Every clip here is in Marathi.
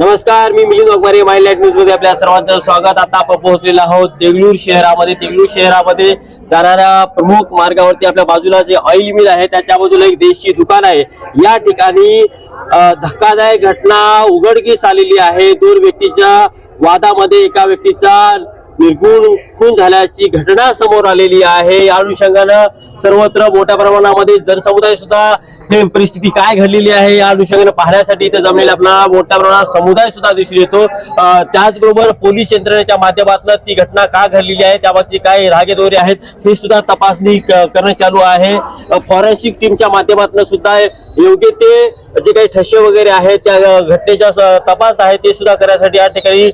नमस्कार मी मिलिंद वाघमारे माइंड लाइट न्यूजमध्ये आपल्या सर्वांचं स्वागत. आता आपण पोहोचलेलो आहोत देगलूर शहरामध्ये. देगलूर शहरामध्ये जाणाऱ्या प्रमुख मार्गावरती आपल्या बाजूला जे ऑइल मिल आहे त्याच्या बाजूला एक देशी दुकान आहे. या ठिकाणी धक्कादायक घटना उघडकीस आलेली आहे. दोन व्यक्तीच्या वादामध्ये एका व्यक्तीचा निर्गुण खून झाल्याची घटना समोर आलेली आहे. या अनुषंगानं सर्वत्र मोठ्या प्रमाणामध्ये जनसमुदाय सुद्धा परिस्थिती काय घडलेली आहे या अनुषंगाने पाहण्यासाठी इथे जमलेला आपला मोठ्या प्रमाणात समुदाय सुद्धा दिसून येतो. त्याचबरोबर पोलीस यंत्रणेच्या माध्यमातून ती घटना का घडलेली आहे त्याबाबतची काय धागेदोरे आहेत हे सुद्धा तपासणी क- करणं चालू आहे. फॉरेन्सिक टीमच्या माध्यमातून सुद्धा योग्य ते जे काही ठसे वगैरे आहेत त्या घटनेचा तपास आहे ते सुद्धा करण्यासाठी या ठिकाणी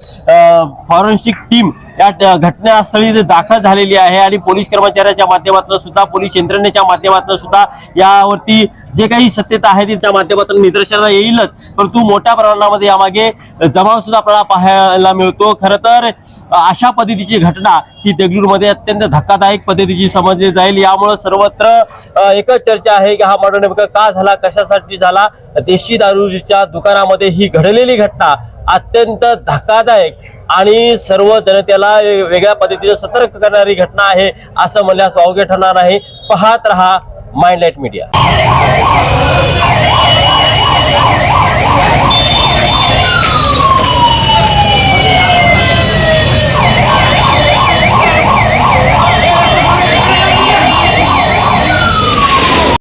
फॉरेन्सिक टीम या घटनास्थळी दाखल झालेली आहे आणि पोलीस कर्मचाऱ्याच्या माध्यमातून सुद्धा पोलीस यंत्रणेच्या माध्यमातून सुद्धा यावरती जे काही सत्यता आहे त्यांच्या माध्यमातून निदर्शनाला येईलच. परंतु मोठ्या प्रमाणामध्ये यामागे जमाव सुद्धा आपल्याला पाहायला मिळतो. खर तर अशा पद्धतीची घटना ही देगलूरमध्ये अत्यंत धक्कादायक पद्धतीची समजली जाईल. यामुळे सर्वत्र एकच चर्चा आहे की हा मर्डर नेमका का झाला कशासाठी झाला. देशी दारूच्या दुकानामध्ये ही घडलेली घटना अत्यंत धक्कादायक आणि सर्व जनतेला वेगळ्या पद्धतीने सतर्क करणारी घटना आहे असं म्हणण्यास अवघे ठरणार नाही पाहत रहा माइंडलाईट मीडिया.